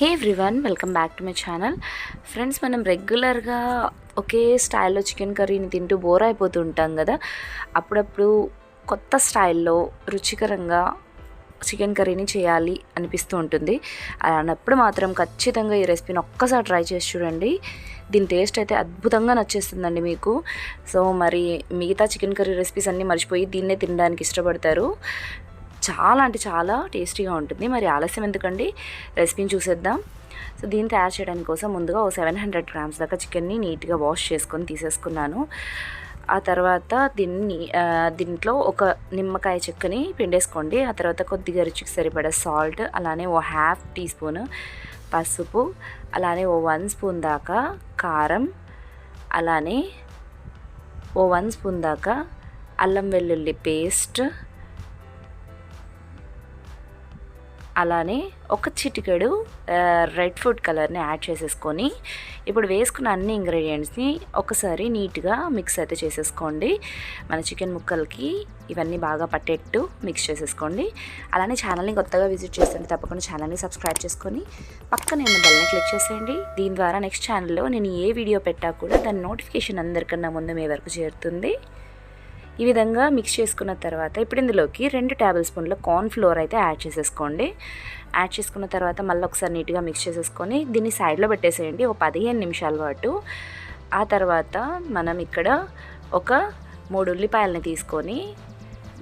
Hey everyone welcome back to my channel. Friends మనం రెగ్యులర్గా ఒకే స్టైల్లో చికెన్ కర్రీని తింటూ బోర్ అయిపోతుంటాం కదా. అప్పుడప్పుడు కొత్త స్టైల్లో రుచికరంగా చికెన్ కర్రీని చేయాలి అనిపిస్తూ ఉంటుంది. అలానప్పుడు మాత్రం ఖచ్చితంగా ఈ రెసిపీని ఒక్కసారి ట్రై చేసి చూడండి. దీని టేస్ట్ అయితే అద్భుతంగా నచ్చేస్తుందండి మీకు. సో మరి మిగతా చికెన్ కర్రీ రెసిపీస్ అన్నీ మర్చిపోయి దీన్నే తినడానికి ఇష్టపడతారు. చాలా అంటే చాలా టేస్టీగా ఉంటుంది. మరి ఆలస్యం ఎందుకండి? రెసిపీని చూసేద్దాం. సో దీన్ని తయారు చేయడానికి కోసం ముందుగా ఓ సెవెన్ హండ్రెడ్ గ్రామ్స్ దాకా చికెన్ని నీట్గా వాష్ చేసుకొని తీసేసుకున్నాను. ఆ తర్వాత దీన్ని దీంట్లో ఒక నిమ్మకాయ చెక్కని పిండేసుకోండి. ఆ తర్వాత కొద్దిగా రుచికి సరిపడే సాల్ట్ అలానే ఓ హాఫ్ టీ స్పూన్ పసుపు అలానే ఓ వన్ స్పూన్ దాకా కారం అలానే ఓ వన్ స్పూన్ దాకా అల్లం వెల్లుల్లి పేస్ట్ అలానే ఒక చిటికెడు రెడ్ ఫుడ్ కలర్ని యాడ్ చేసేసుకొని ఇప్పుడు వేసుకున్న అన్ని ఇంగ్రీడియంట్స్ని ఒకసారి నీట్గా మిక్స్ అయితే చేసేసుకోండి. మన చికెన్ ముక్కలకి ఇవన్నీ బాగా పట్టేట్టు మిక్స్ చేసేసుకోండి. అలానే ఛానల్ని కొత్తగా విజిట్ చేస్తుంటే తప్పకుండా ఛానల్ని సబ్స్క్రైబ్ చేసుకొని పక్కనే ఉన్న బెల్ని క్లిక్ చేసేయండి. దీని ద్వారా నెక్స్ట్ ఛానల్లో నేను ఏ వీడియో పెట్టా కూడా దాని నోటిఫికేషన్ అందరికన్నా ముందు మీ వరకు చేరుతుంది. ఈ విధంగా మిక్స్ చేసుకున్న తర్వాత ఇప్పుడు ఇందులోకి రెండు టేబుల్ స్పూన్ల కార్న్ ఫ్లోర్ అయితే యాడ్ చేసేసుకోండి. యాడ్ చేసుకున్న తర్వాత మళ్ళీ ఒకసారి నీట్గా మిక్స్ చేసేసుకొని దీన్ని సైడ్లో పెట్టేసేయండి. ఒక పదిహేను నిమిషాల పాటు. ఆ తర్వాత మనం ఇక్కడ ఒక మూడు ఉల్లిపాయలని తీసుకొని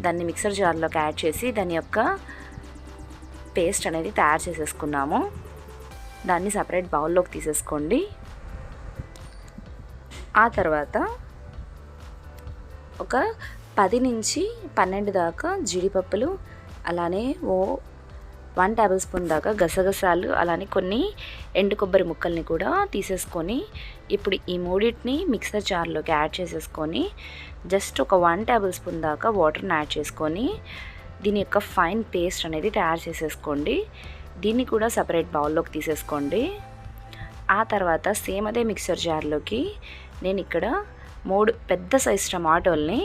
దాన్ని మిక్సర్ జార్లోకి యాడ్ చేసి దాని యొక్క పేస్ట్ అనేది తయారు చేసేసుకున్నాము. దాన్ని సపరేట్ బౌల్లోకి తీసేసుకోండి. ఆ తర్వాత ఒక పది నుంచి పన్నెండు దాకా జీడిపప్పులు అలానే ఓ వన్ టేబుల్ స్పూన్ దాకా గసగసాలు అలానే కొన్ని ఎండు కొబ్బరి ముక్కల్ని కూడా తీసేసుకొని ఇప్పుడు ఈ మూడింటిని మిక్సర్ జార్లోకి యాడ్ చేసేసుకొని జస్ట్ ఒక వన్ టేబుల్ స్పూన్ దాకా వాటర్ని యాడ్ చేసుకొని దీని యొక్క ఫైన్ పేస్ట్ అనేది తయారు చేసేసుకోండి. దీన్ని కూడా సపరేట్ బౌల్లోకి తీసేసుకోండి. ఆ తర్వాత సేమ్ అదే మిక్సర్ జార్లోకి నేను ఇక్కడ మూడు పెద్ద సైజ్ టమాటోల్ని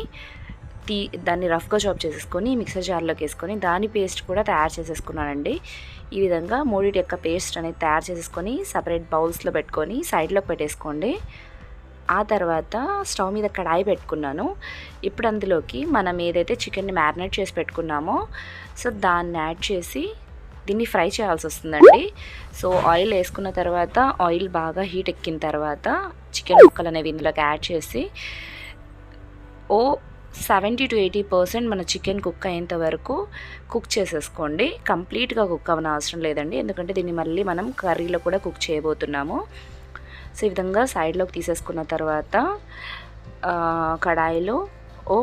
తీ దాన్ని రఫ్గా చాప్ చేసేసుకొని మిక్సర్ జార్లోకి వేసుకొని దాని పేస్ట్ కూడా తయారు చేసేసుకున్నానండి. ఈ విధంగా మూడిటి యొక్క పేస్ట్ అనేది తయారు చేసేసుకొని సపరేట్ బౌల్స్లో పెట్టుకొని సైడ్లోకి పెట్టేసుకోండి. ఆ తర్వాత స్టవ్ మీద కడాయి పెట్టుకున్నాను. ఇప్పుడు అందులోకి మనం ఏదైతే చికెన్ని మ్యారినేట్ చేసి పెట్టుకున్నామో సో దాన్ని యాడ్ చేసి దీన్ని ఫ్రై చేయాల్సి వస్తుందండి సో ఆయిల్ వేసుకున్న తర్వాత ఆయిల్ బాగా హీట్ ఎక్కిన తర్వాత చికెన్ ముక్కలు అనేవి ఇందులోకి యాడ్ చేసి ఓ సెవెంటీ టు ఎయిటీ పర్సెంట్ మన చికెన్ కుక్ అయ్యేంత వరకు కుక్ చేసేసుకోండి. కంప్లీట్గా కుక్ అవ్వన అవసరం లేదండి. ఎందుకంటే దీన్ని మళ్ళీ మనం కర్రీలో కూడా కుక్ చేయబోతున్నాము. సో ఈ విధంగా సైడ్లోకి తీసేసుకున్న తర్వాత కడాయిలో ఓ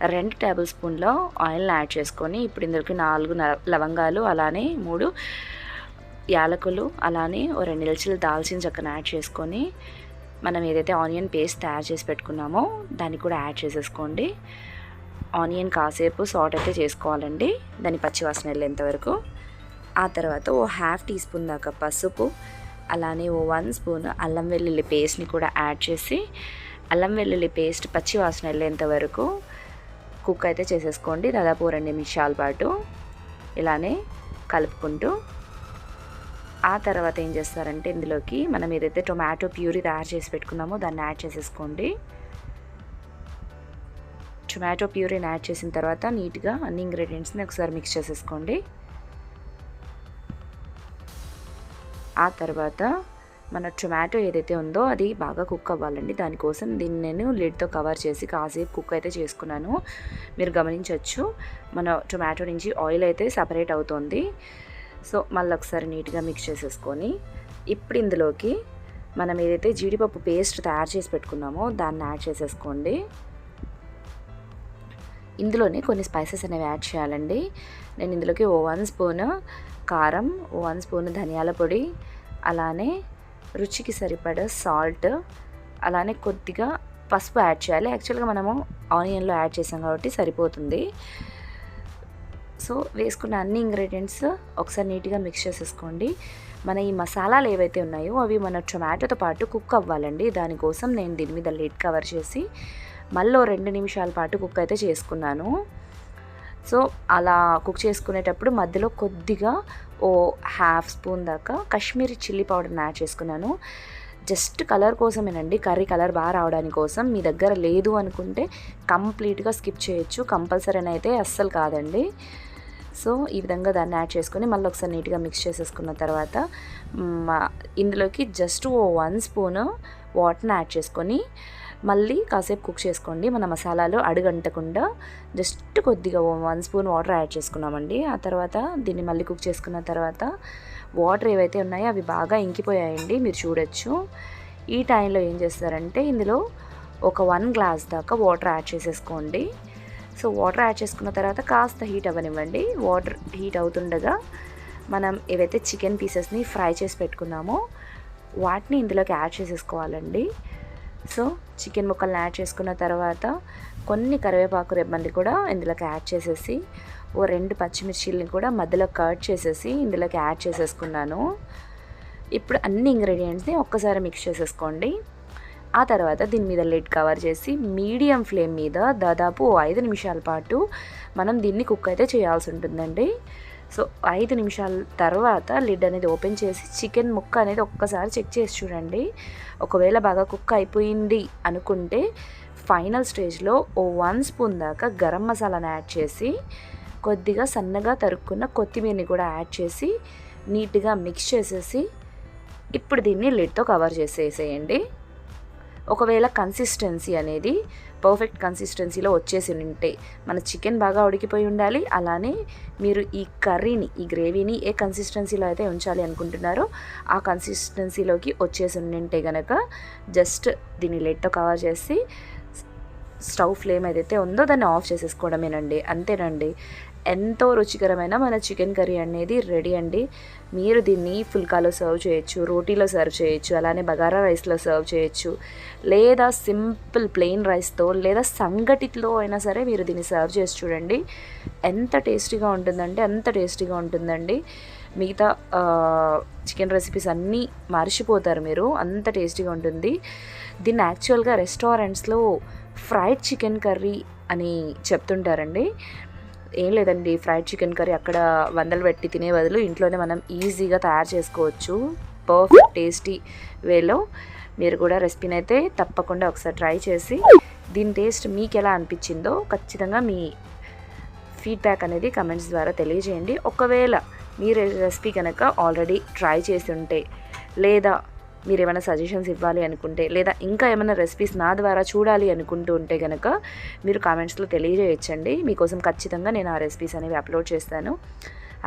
రెండు టేబుల్ స్పూన్లో ఆయిల్ని యాడ్ చేసుకొని ఇప్పుడు ఇందులోకి నాలుగు లవంగాలు అలానే మూడు యాలకులు అలానే ఓ రెండు నిలిచిలు దాల్చిన చెక్కను యాడ్ చేసుకొని మనం ఏదైతే ఆనియన్ పేస్ట్ తయారు చేసి పెట్టుకున్నామో దాన్ని కూడా యాడ్ చేసేసుకోండి. ఆనియన్ కాసేపు సాల్ట్ అయితే చేసుకోవాలండి. దాని పచ్చివాసన వెళ్ళేంత వరకు. ఆ తర్వాత ఓ హాఫ్ టీ స్పూన్ దాకా పసుపు అలానే ఓ వన్ స్పూన్ అల్లం వెల్లుల్లి పేస్ట్ని కూడా యాడ్ చేసి అల్లం వెల్లుల్లి పేస్ట్ పచ్చి వాసన వెళ్ళేంత వరకు కుక్ అయితే చేసేసుకోండి. దాదాపు ఓ రెండు నిమిషాల పాటు ఇలానే కలుపుకుంటూ ఆ తర్వాత ఏం చేస్తారంటే ఇందులోకి మనం ఏదైతే టొమాటో ప్యూరీ తయారు చేసి పెట్టుకున్నామో దాన్ని యాడ్ చేసేసుకోండి. టొమాటో ప్యూరీని యాడ్ చేసిన తర్వాత నీట్గా అన్ని ఇంగ్రీడియంట్స్ని ఒకసారి మిక్స్ చేసేసుకోండి. ఆ తర్వాత మన టొమాటో ఏదైతే ఉందో అది బాగా కుక్ అవ్వాలండి. దానికోసం దీన్ని నేను లిడ్తో కవర్ చేసి కాసేపు కుక్ అయితే చేసుకున్నాను. మీరు గమనించవచ్చు మన టొమాటో నుంచి ఆయిల్ అయితే సపరేట్ అవుతుంది. సో మళ్ళీ ఒకసారి నీట్గా మిక్స్ చేసేసుకొని ఇప్పుడు ఇందులోకి మనం ఏదైతే జీడిపప్పు పేస్ట్ తయారు చేసి పెట్టుకున్నామో దాన్ని యాడ్ చేసేసుకోండి. ఇందులోనే కొన్ని స్పైసెస్ అనేవి యాడ్ చేయాలండి. నేను ఇందులోకి ఓ వన్ స్పూన్ కారం ఓ వన్ స్పూన్ ధనియాల పొడి అలానే రుచికి సరిపడా సాల్ట్ అలానే కొద్దిగా పసుపు యాడ్ చేయాలి. యాక్చువల్గా మనము ఆనియన్లో యాడ్ చేసాం కాబట్టి సరిపోతుంది. సో వేసుకున్న అన్ని ఇంగ్రీడియంట్స్ ఒకసారి నీట్గా మిక్స్ చేసేసుకోండి. మన ఈ మసాలాలు ఏవైతే ఉన్నాయో అవి మన టొమాటోతో పాటు కుక్ అవ్వాలండి. దానికోసం నేను దీని మీద లిడ్ కవర్ చేసి మళ్ళీ రెండు నిమిషాల పాటు కుక్ అయితే చేసుకున్నాను. సో అలా కుక్ చేసుకునేటప్పుడు మధ్యలో కొద్దిగా ఓ హాఫ్ స్పూన్ దాకా కాశ్మీరీ చిల్లీ పౌడర్ని యాడ్ చేసుకున్నాను. జస్ట్ కలర్ కోసమేనండి కర్రీ కలర్ బాగా రావడానికి కోసం. మీ దగ్గర లేదు అనుకుంటే కంప్లీట్గా స్కిప్ చేయొచ్చు. కంపల్సరీ అయితే అస్సలు కాదండి. సో ఈ విధంగా దాన్ని యాడ్ చేసుకొని మళ్ళీ ఒకసారి నీట్గా మిక్స్ చేసేసుకున్న తర్వాత ఇందులోకి జస్ట్ ఓ వన్ స్పూన్ వాటర్ని యాడ్ చేసుకొని మళ్ళీ కాసేపు కుక్ చేసుకోండి. మన మసాలాలు అడుగంటకుండా జస్ట్ కొద్దిగా వన్ స్పూన్ వాటర్ యాడ్ చేసుకున్నామండి. ఆ తర్వాత దీన్ని మళ్ళీ కుక్ చేసుకున్న తర్వాత వాటర్ ఏవైతే ఉన్నాయో అవి బాగా ఇంకిపోయాయండి. మీరు చూడొచ్చు. ఈ టైంలో ఏం చేస్తారంటే ఇందులో ఒక వన్ గ్లాస్ దాకా వాటర్ యాడ్ చేసేసుకోండి. సో వాటర్ యాడ్ చేసుకున్న తర్వాత కాస్త హీట్ అవ్వనివ్వండి. వాటర్ హీట్ అవుతుండగా మనం ఏవైతే చికెన్ పీసెస్ని ఫ్రై చేసి పెట్టుకున్నామో వాటిని ఇందులోకి యాడ్ చేసేసుకోవాలండి. సో చికెన్ ముక్కల్ని యాడ్ చేసుకున్న తర్వాత కొన్ని కరివేపాకు రెబ్బల్ని కూడా ఇందులోకి యాడ్ చేసేసి ఓ రెండు పచ్చిమిర్చిల్ని కూడా మధ్యలో కట్ చేసేసి ఇందులోకి యాడ్ చేసేసుకున్నాను. ఇప్పుడు అన్ని ఇంగ్రీడియంట్స్ని ఒక్కసారి మిక్స్ చేసేసుకోండి. ఆ తర్వాత దీని మీద లిడ్ కవర్ చేసి మీడియం ఫ్లేమ్ మీద దాదాపు ఐదు నిమిషాల పాటు మనం దీన్ని కుక్ అయితే చేయాల్సి ఉంటుందండి. సో ఐదు నిమిషాల తర్వాత లిడ్ అనేది ఓపెన్ చేసి చికెన్ ముక్క అనేది ఒక్కసారి చెక్ చేసి చూడండి. ఒకవేళ బాగా కుక్ అయిపోయింది అనుకుంటే ఫైనల్ స్టేజ్లో ఓ వన్ స్పూన్ దాకా గరం మసాలాను యాడ్ చేసి కొద్దిగా సన్నగా తరుక్కున్న కొత్తిమీరని కూడా యాడ్ చేసి నీట్గా మిక్స్ చేసేసి ఇప్పుడు దీన్ని లిడ్తో కవర్ చేసేసేయండి. ఒకవేళ కన్సిస్టెన్సీ అనేది పర్ఫెక్ట్ కన్సిస్టెన్సీలో వచ్చేసి ఉంటే మన చికెన్ బాగా ఉడికిపోయి ఉండాలి. అలానే మీరు ఈ కర్రీని ఈ గ్రేవీని ఏ కన్సిస్టెన్సీలో అయితే ఉంచాలి అనుకుంటున్నారో ఆ కన్సిస్టెన్సీలోకి వచ్చేసి ఉంటే కనుక జస్ట్ దీన్ని లెట్తో కవర్ చేసి స్టవ్ ఫ్లేమ్ ఏదైతే ఉందో దాన్ని ఆఫ్ చేసేసుకోవడమేనండి. అంతేనండి. ఎంతో రుచికరమైన మన చికెన్ కర్రీ అనేది రెడీ అండి. మీరు దీన్ని ఫుల్కాలో సర్వ్ చేయొచ్చు రోటీలో సర్వ్ చేయొచ్చు అలానే బగారా రైస్లో సర్వ్ చేయొచ్చు లేదా సింపుల్ ప్లెయిన్ రైస్తో లేదా సంగటిలో అయినా సరే మీరు దీన్ని సర్వ్ చేసి చూడండి. ఎంత టేస్టీగా ఉంటుందంటే అంత టేస్టీగా ఉంటుందండి. మిగతా చికెన్ రెసిపీస్ అన్నీ మర్చిపోతారు మీరు అంత టేస్టీగా ఉంటుంది. దీన్ని యాక్చువల్గా రెస్టారెంట్స్లో ఫ్రైడ్ చికెన్ కర్రీ అని చెప్తుంటారండి. ఏం లేదండి ఫ్రైడ్ చికెన్ కర్రీ అక్కడ వందలు పెట్టి తినే బదులు ఇంట్లోనే మనం ఈజీగా తయారు చేసుకోవచ్చు. పర్ఫెక్ట్ టేస్టీ వేలో మీరు కూడా రెసిపీని అయితే తప్పకుండా ఒకసారి ట్రై చేసి దీని టేస్ట్ మీకు ఎలా అనిపించిందో ఖచ్చితంగా మీ ఫీడ్బ్యాక్ అనేది కమెంట్స్ ద్వారా తెలియజేయండి. ఒకవేళ మీరు రెసిపీ కనుక ఆల్రెడీ ట్రై చేసి ఉంటే లేదా మీరు ఏమైనా సజెషన్స్ ఇవ్వాలి అనుకుంటే లేదా ఇంకా ఏమైనా రెసిపీస్ నా ద్వారా చూడాలి అనుకుంటూ ఉంటే కనుక మీరు కామెంట్స్లో తెలియజేయచ్చండి. మీకోసం ఖచ్చితంగా నేను ఆ రెసిపీస్ అనేవి అప్లోడ్ చేస్తాను.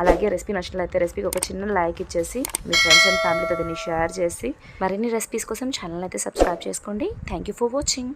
అలాగే రెసిపీ నచ్చినట్లయితే రెసిపీకి ఒక చిన్న లైక్ ఇచ్చేసి మీ ఫ్రెండ్స్ అండ్ ఫ్యామిలీతో దీన్ని షేర్ చేసి మరిన్ని రెసిపీస్ కోసం ఛానల్ అయితే సబ్స్క్రైబ్ చేసుకోండి. Thank you for watching